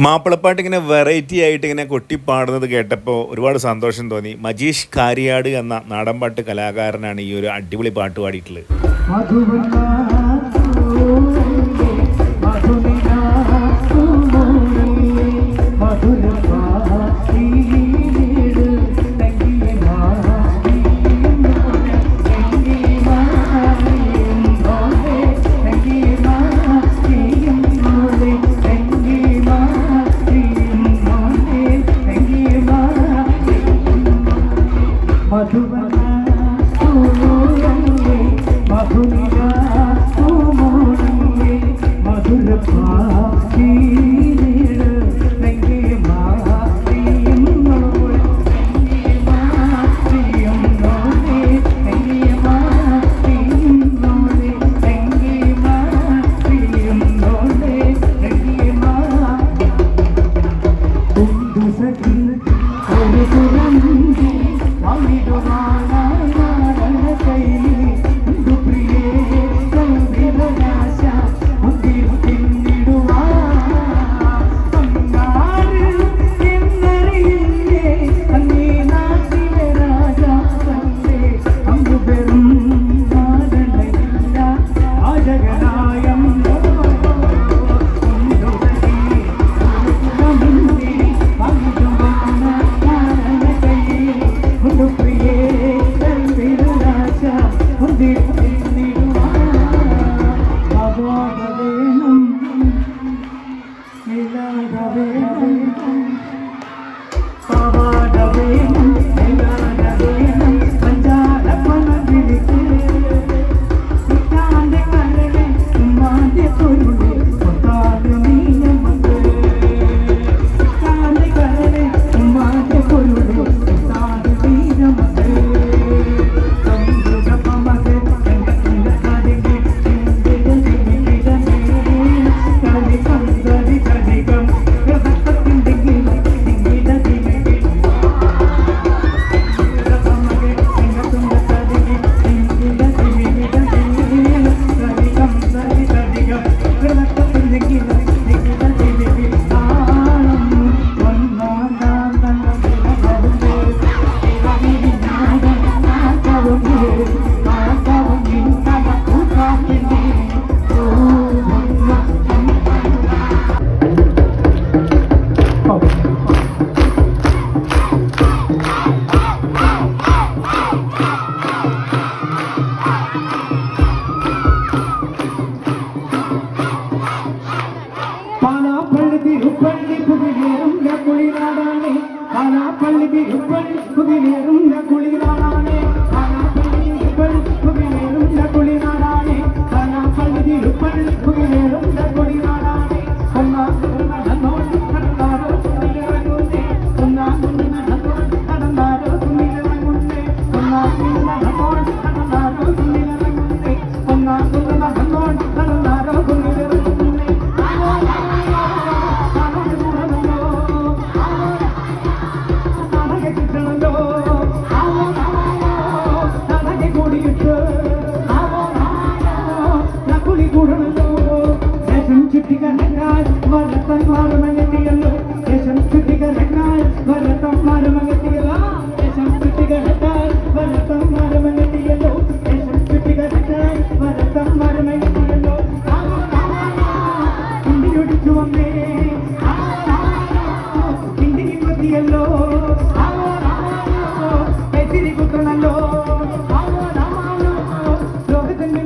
മാപ്പിളപ്പാട്ട് ഇങ്ങനെ വെറൈറ്റി ആയിട്ട് ഇങ്ങനെ കൊട്ടിപ്പാടുന്നത് കേട്ടപ്പോൾ ഒരുപാട് സന്തോഷം തോന്നി. മജീഷ് കാരിയാട് എന്ന നാടൻപാട്ട് കലാകാരനാണ് ഈ ഒരു അടിപൊളി പാട്ട് പാടിയിട്ടുള്ളത്. മധുവന മധുരിക മധുര പാലാപ്പള്ളി குளிராடானே ஆனா பள்ளி இப்படி குதிலேறும் குளிராடானே ஆனா பள்ளி இப்படி குதிலேறும் குளிராடானே ஆனா பள்ளி இப்படி குதிலேறும் குளிராடானே அம்மா நன்னோடு நடந்தாரோ துணியிறங்குந்தே. മതിയല്ലോ എത്തിരി കുത്തണല്ലോ. ലോകത്തിന്റെ